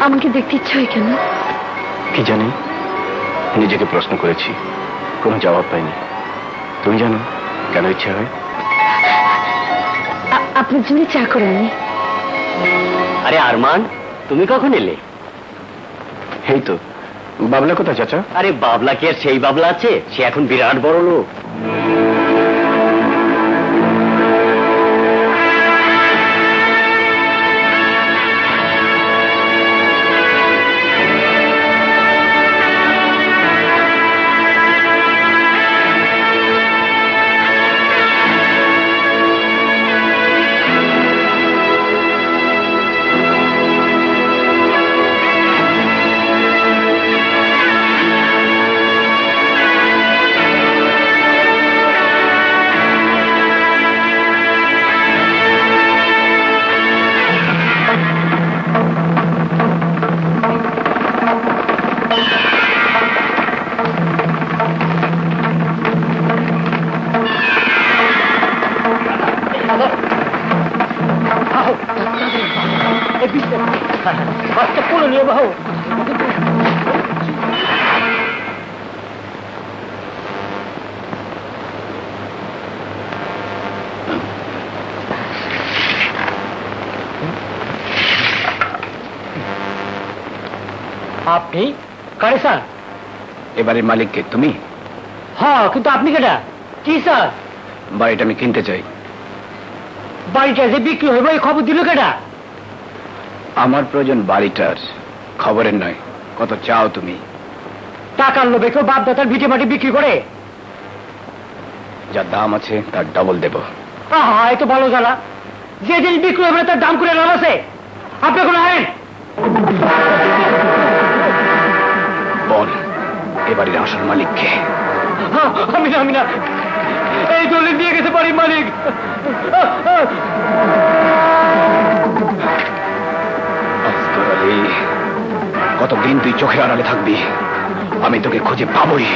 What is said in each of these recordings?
আমাকে দেখতে ইচ্ছে হয় কেন? কি জানি? নিজেকে প্রশ্ন করেছি। কোনো জবাব পাইনি। তুমি জানো কেন ইচ্ছা হয়? আপনার জন্য চা করে আনি আরে আরমান তুমি কখন এলে? এই তো। বাবলা কোথায় চাচা? আরে বাবলা কি আর সেই বাবলা আছে? সে এখন বিরাট বড় লোক। আপনি? কারে স্যার? এবারের মালিককে তুমি? হ্যাঁ কিন্তু আপনি কেটা কি স্যার? বাড়িটা আমি কিনতে চাই। বাড়িটা যে বিক্রি হইব এই খবর দিল কেটা আমার প্রয়োজন বাড়িটার। খবরের নয় কত চাও তুমি? টাকার লোভে কেউ বাপ দাতার ভিটে মাটি বিক্রি করে? যা দাম আছে তার ডবল দেব। আহা এ তো ভালো জ্বালা। যে জিনিস বিক্রি হবে তার দাম করে লাভ আছে। আপনি কোনো আইন এবারের আসল মালিককে। আমি না আমি না এই দলিল দিয়ে গেছে বাড়ির মালিক। কতদিন তুই চোখে আড়ালে থাকবি? আমি তোকে খুঁজে পাবই।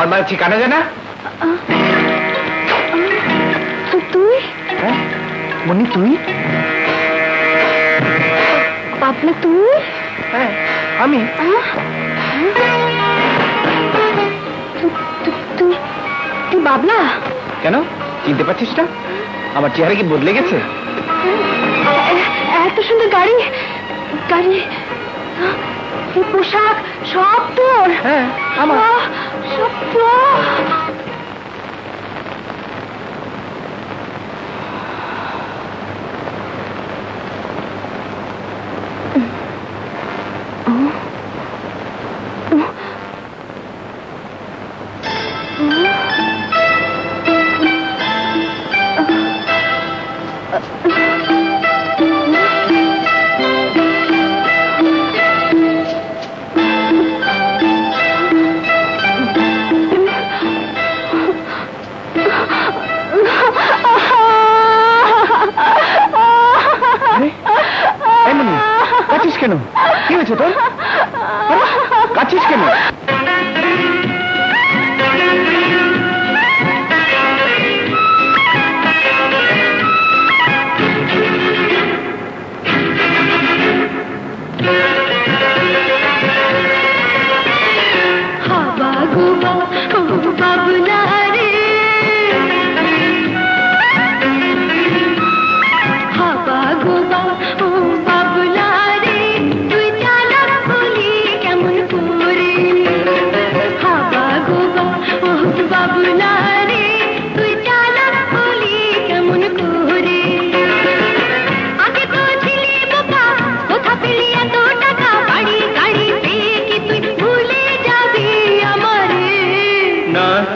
মেয়ে হরমাল ঠিকানা জানা তুই? মনি তুই? পাপলা তুই? হ্যাঁ আমি? তু- তুই বাবলা? কেন? চিনতে পারছিস না? আমার চেহারা কি বদলে গেছে? এত সুন্দর গাড়ি গাড়ি এই পোশাক সব তোর? হ্যাঁ সব তোর? এই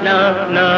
Na na.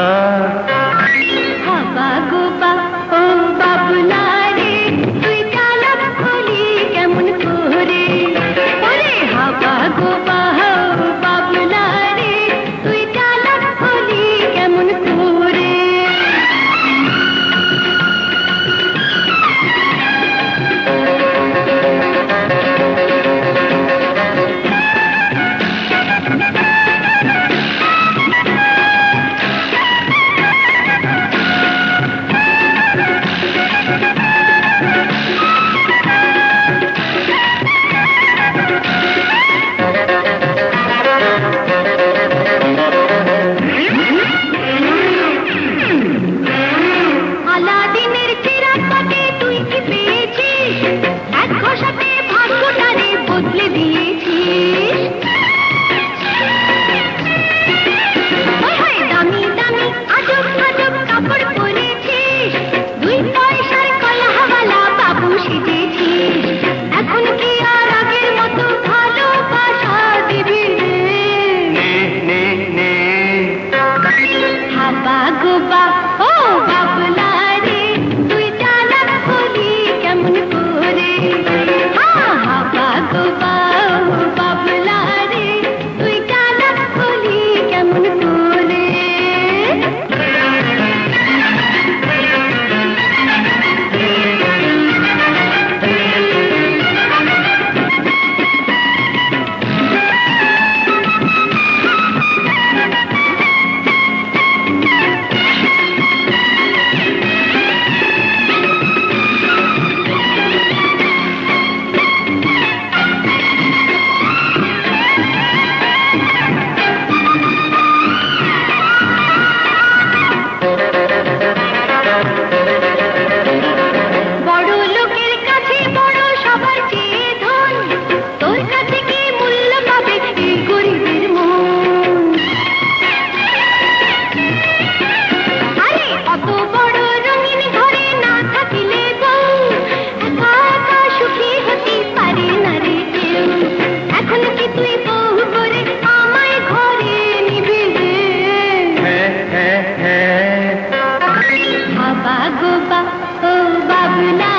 बाबा गोपा ओ बाबला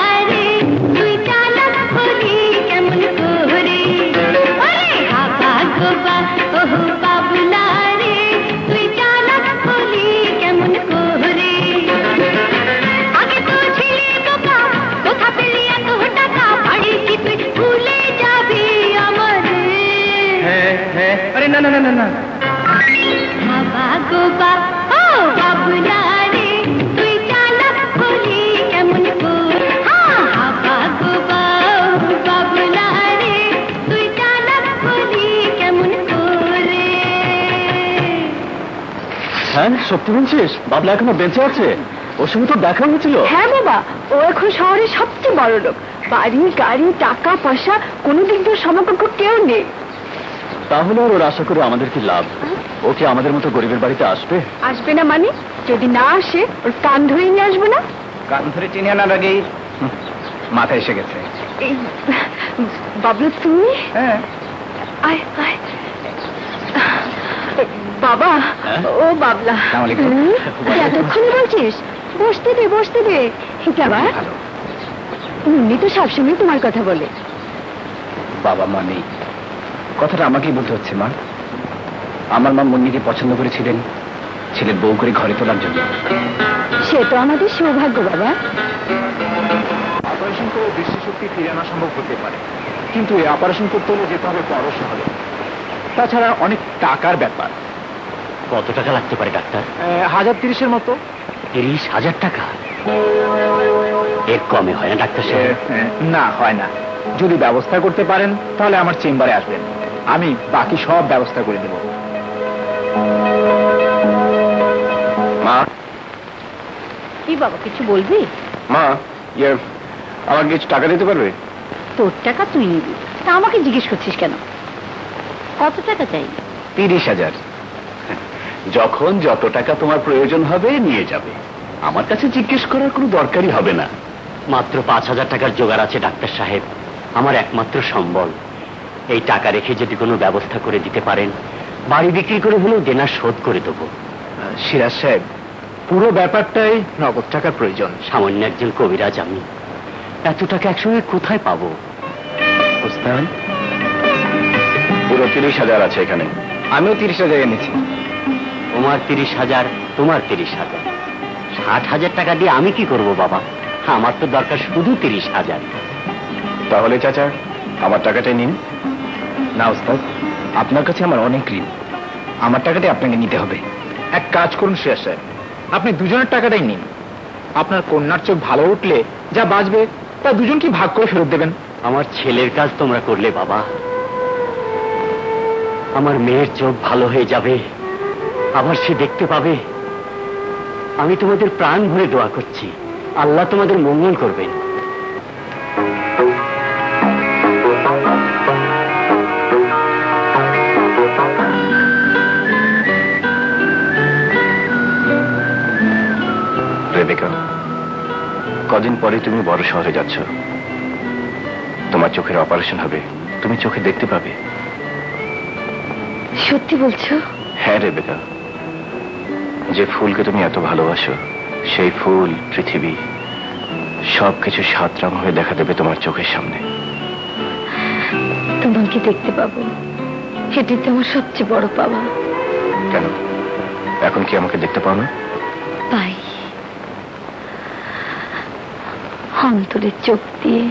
হ্যাঁ সত্যি বলছিস? বাবলা এখনও বেঁচে আছে? ওর সঙ্গে তো দেখা হয়েছিল। হ্যাঁ বাবা ও এখন শহরের সবচেয়ে বড় লোক। বাড়ি গাড়ি টাকা পয়সা কোনো দিক দিয়ে সমকক্ষ কেউ নেই। তাহলে আর ওর আশা করে আমাদের কি লাভ? ও কি আমাদের মতো গরিবের বাড়িতে আসবে? আসবে না মানে? যদি না আসে ওর কান ধরে নিয়ে আসবে না? কান ধরে চিনে আনার আগেই মাথায় এসে গেছে। এই বাবলু তুমি? হ্যাঁ। আয় আয়। বাবা হ্যাঁ? ও বাবলা। এতক্ষণই বলছিস? বসতে দে বসতে দে। বাবা। উনি তো সবসময় তোমার কথা বলে। বাবা মা নেই। কথাটা আমাকেই বলতে হচ্ছে মা। আমার মা মুন্নিকে পছন্দ করেছিলেন ছেলের বউ করে ঘরে তোলার জন্য। সে তো আমাদের সৌভাগ্য বাবা। অপারেশন করে দৃষ্টিশক্তি ফিরে আনা সম্ভব হতে পারে। কিন্তু এই অপারেশন করতে হলে যেতে হবে বড় শহরে। তাছাড়া অনেক টাকার ব্যাপার। কত টাকা লাগতে পারে ডাক্তার? হাজার তিরিশের মতো। তিরিশ হাজার টাকা? এর কমে হয় না ডাক্তার সাহেব? না হয় না। যদি ব্যবস্থা করতে পারেন তাহলে আমার চেম্বারে আসবেন। আমি বাকি সব ব্যবস্থা করে দেব। মা? কি বাবা কিছু বলবি? মা ইয়ে আমাকে কিছু টাকা দিতে পারবে? তোর টাকা তুই নিবি। তা আমাকে জিজ্ঞেস করছিস কেন? কত টাকা চাই? তিরিশ হাজার। যখন যত টাকা তোমার প্রয়োজন হবে নিয়ে যাবে। আমার কাছে জিজ্ঞেস করার কোনো দরকারই হবে না। মাত্র পাঁচ হাজার টাকার জোগাড় আছে ডাক্তার সাহেব। আমার একমাত্র সম্বল। এই টাকা রেখে যদি কোনো ব্যবস্থা করে দিতে পারেন বাড়ি বিক্রি করে হলেও দেনা শোধ করে দেবো। সিরাজ সাহেব পুরো ব্যাপারটাই নগদ টাকার প্রয়োজন। সামান্য একজন কবিরাজ আমি। এত টাকা একসঙ্গে কোথায় পাবো? পুরো তিরিশ হাজার আছে এখানে। আমিও তিরিশ হাজার এনেছি। তোমার তিরিশ হাজার তোমার তিরিশ হাজার। ষাট হাজার টাকা দিয়ে আমি কি করব বাবা? আমার তো দরকার শুধু তিরিশ হাজার। তাহলে চাচা আমার টাকাটাই নিন। না ওস্তাদ আপনার কাছে আমার অনেক ঋণ। আমার টাকাটাই আপনাকে নিতে হবে। এক কাজ করুন শ্রেয়া সাহেব আপনি দুজনের টাকাটাই নিন। আপনার কন্যার চোখ ভালো উঠলে যা বাঁচবে তা দুজন কি ভাগ করে ফেরত দেবেন। আমার ছেলের কাজ তোমরা করলে বাবা। আমার মেয়ের চোখ ভালো হয়ে যাবে। আবার সে দেখতে পাবে। আমি তোমাদের প্রাণ ভরে দোয়া করছি। আল্লাহ তোমাদের মঙ্গল করবেন। রেবেকা কদিন পরে তুমি বড় শহরে যাচ্ছ। তোমার চোখের অপারেশন হবে। তুমি চোখে দেখতে পাবে। সত্যি বলছো? হ্যাঁ রেবেকা। যে ফুলকে তুমি এত ভালোবাসো সেই ফুল পৃথিবী সবকিছু সাত রং হয়ে দেখা দেবে তোমার চোখের সামনে। তোমাকে দেখতে পাবো। এটাই তো আমার সবচেয়ে বড় পাওয়া। কেন? এখন কি আমাকে দেখতে পাও না? পাই অন্তরের চোখ দিয়ে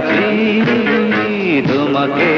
কাছাকাছি তোমাকে।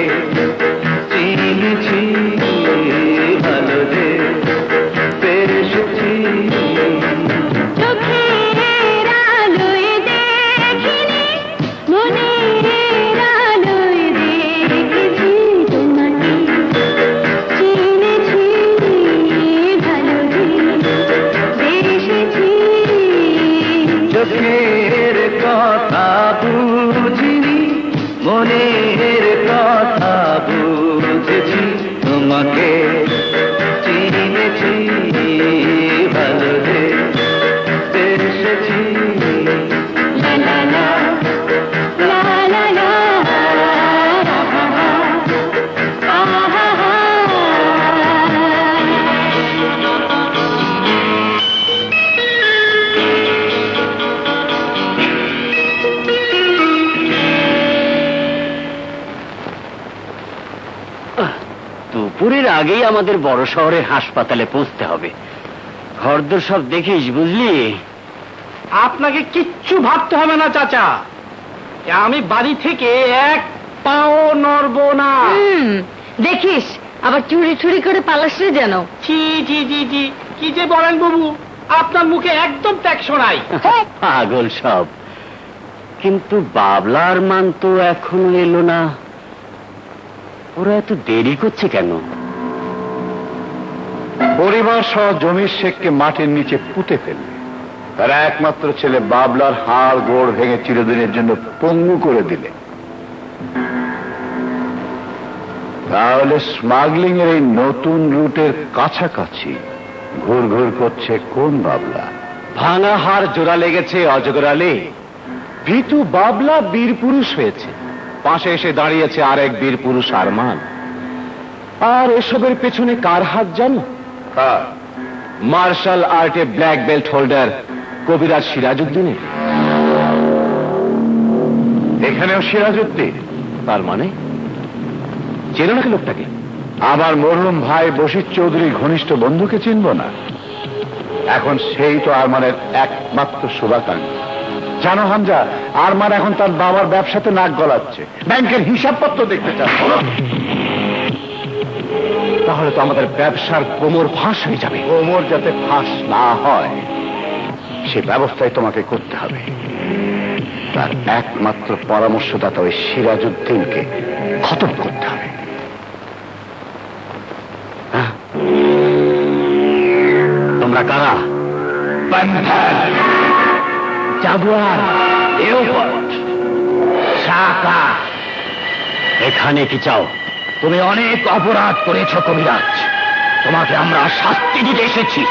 আগেই আমাদের বড় শহরের হাসপাতালে পৌঁছতে হবে। ঘরদোর সব দেখিস বুঝলি? আপনাকে কিচ্ছু ভাবতে হবে না চাচা। আমি বাড়ি থেকে এক পাও নড়ব না। দেখিস আবার চুরি চুরি করে পালাস রে যেন। জি জি জি জি কি যে বলেন বাবু আপনার মুখে একদম ত্যাগ শোনাই। পাগল সব। কিন্তু বাবলার মান তো এখনও এলো না। ওরা এত দেরি করছে কেন? পরিবার সহ জমির শেখকে মাটির নিচে পুঁতে ফেলবে তার একমাত্র ছেলে বাবলার হাড় গোড় ভেঙে চিরদিনের জন্য পঙ্গু করে দিলে। তাহলে স্মাগলিং এর এই নতুন রুটের কাছাকাছি ঘুর ঘুর করছে কোন বাবলা? ভাঙা হার জোড়া লেগেছে অজগর আলী। ভীতু বাবলা বীর পুরুষ হয়েছে। পাশে এসে দাঁড়িয়েছে আরেক বীর পুরুষ আরমান। আর এসবের পেছনে কার হাত জানো? মার্শাল আর্টে ব্ল্যাক বেল্ট হোল্ডার কবিরাজ সিরাজউদ্দিনের। এখানেও সিরাজউদ্দিন। তার মানে? চেনো নাকি লোকটাকে? আমার মরহুম ভাই বশির চৌধুরী ঘনিষ্ঠ বন্ধুকে চিনব না। এখন সেই তো আরমানের একমাত্র শুভাকাঙ্ক্ষী। জানো হামজা, আরমান এখন তার বাবার ব্যবসাতে নাক গলাচ্ছে। ব্যাংকের হিসাবপত্র দেখতে চাচ্ছে তাহলে তো আমাদের ব্যবসার কোমর ফাঁস হয়ে যাবে। কোমর যাতে ফাঁস না হয় সে ব্যবস্থাই তোমাকে করতে হবে। তার একমাত্র পরামর্শদাতা ওই সিরাজউদ্দিনকে খতম করতে হবে। তোমরা কারা? জাগুয়ার। এখানে কি চাও? তুমি অনেক অপরাধ করেছ কবিরাজ। তোমাকে আমরা শাস্তি দিতে এসেছি।